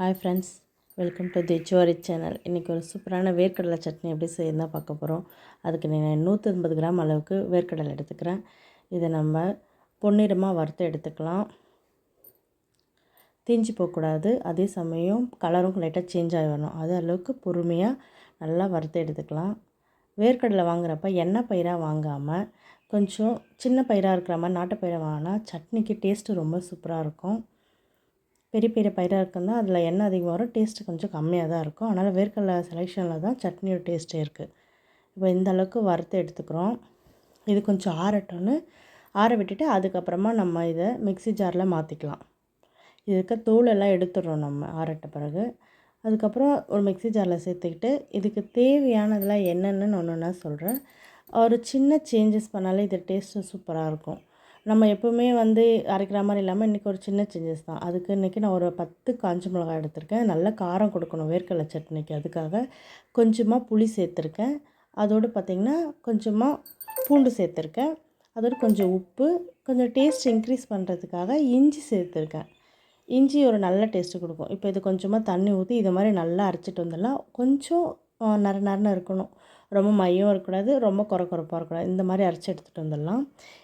Hi friends welcome to the Jori channel இன்றைக்கி ஒரு சூப்பரான வேர்க்கடலை சட்னி எப்படி செய்யணும் தான் பார்க்க போகிறோம் அதுக்கு நான் நூற்றி ஐம்பது கிராம் அளவுக்கு வேர்க்கடலை எடுத்துக்கிறேன். இதை நம்ம பொன்னிறமாக வறுத்து எடுத்துக்கலாம். தீஞ்சு போகக்கூடாது. அதே சமயம் கலரும் லைட்டாக சேஞ்ச் ஆகி வரணும். அது அளவுக்கு பொறுமையாக நல்லா வறுத்து எடுத்துக்கலாம். வேர்க்கடலை வாங்குறப்ப எண்ணெய் பயிராக வாங்காமல் கொஞ்சம் சின்ன பயிராக இருக்கிற மாதிரி நாட்டு பயிரை வாங்கினா சட்னிக்கு டேஸ்ட்டு ரொம்ப சூப்பராக இருக்கும். பெரிய பெரிய பயிராக இருக்குன்னா அதில் எண்ணெய் அதிகமாக வரும். டேஸ்ட்டு கொஞ்சம் கம்மியாக தான் இருக்கும். அதனால் வேர்க்கடலை செலெக்ஷனில் தான் சட்னியோட டேஸ்ட்டே இருக்குது இப்போ இந்த அளவுக்கு வறுத்து எடுத்துக்கிறோம். இது கொஞ்சம் ஆறட்டோன்னு ஆற விட்டுட்டு அதுக்கப்புறமா நம்ம இதை மிக்ஸி ஜாரில் மாற்றிக்கலாம் இதுக்கு தூளெல்லாம் எடுத்துடுறோம் நம்ம. ஆறட்ட பிறகு. அதுக்கப்புறம் ஒரு மிக்ஸி ஜாரில் சேர்த்துக்கிட்டு இதுக்கு தேவையானதெல்லாம் என்னென்னு ஒன்று ஒன்றா சொல்கிறேன் ஒரு சின்ன சேஞ்சஸ் பண்ணாலே இது டேஸ்ட்டு சூப்பராக இருக்கும். நம்ம எப்போவுமே வந்து அரைக்கிற மாதிரி இல்லாமல் இன்றைக்கி ஒரு சின்ன சேஞ்சஸ் தான். அதுக்கு இன்றைக்கி நான் ஒரு பத்து காஞ்ச மிளகாய் எடுத்திருக்கேன். நல்ல காரம் கொடுக்கணும். வேர்க்கடலை சட்னிக்கு அதுக்காக கொஞ்சமாக புளி சேர்த்துருக்கேன். அதோடு பார்த்திங்கன்னா கொஞ்சமாக பூண்டு சேர்த்துருக்கேன். அதோடு கொஞ்சம் உப்பு கொஞ்சம் டேஸ்ட் இன்க்ரீஸ் பண்ணுறதுக்காக இஞ்சி சேர்த்துருக்கேன். இஞ்சி ஒரு நல்ல டேஸ்ட்டு கொடுக்கும். இப்போ இது கொஞ்சமாக தண்ணி ஊற்றி இது மாதிரி நல்லா அரைச்சிட்டு வந்துடலாம். கொஞ்சம் நர நரன்னு இருக்கணும். ரொம்ப மையம் இருக்கக்கூடாது ரொம்ப குறை குறைப்பாக இருக்கக்கூடாது. இந்த மாதிரி அரைச்சி எடுத்துகிட்டு வந்துடலாம்.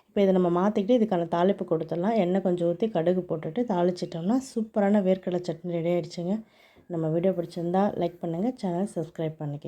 இப்போ இதை நம்ம மாற்றிக்கிட்டு இதுக்கான தாளிப்பு கொடுத்துடலாம். எண்ணெய் கொஞ்சம் ஊற்றி கடுகு போட்டுட்டு தாளிச்சிட்டோம்னா சூப்பரான வேர்க்கடலை சட்னி ரெடி ஆகிடுச்சுங்க நம்ம வீடியோ பிடிச்சிருந்தா லைக் பண்ணுங்கள் சேனல் சப்ஸ்கிரைப் பண்ணிக்கோங்க.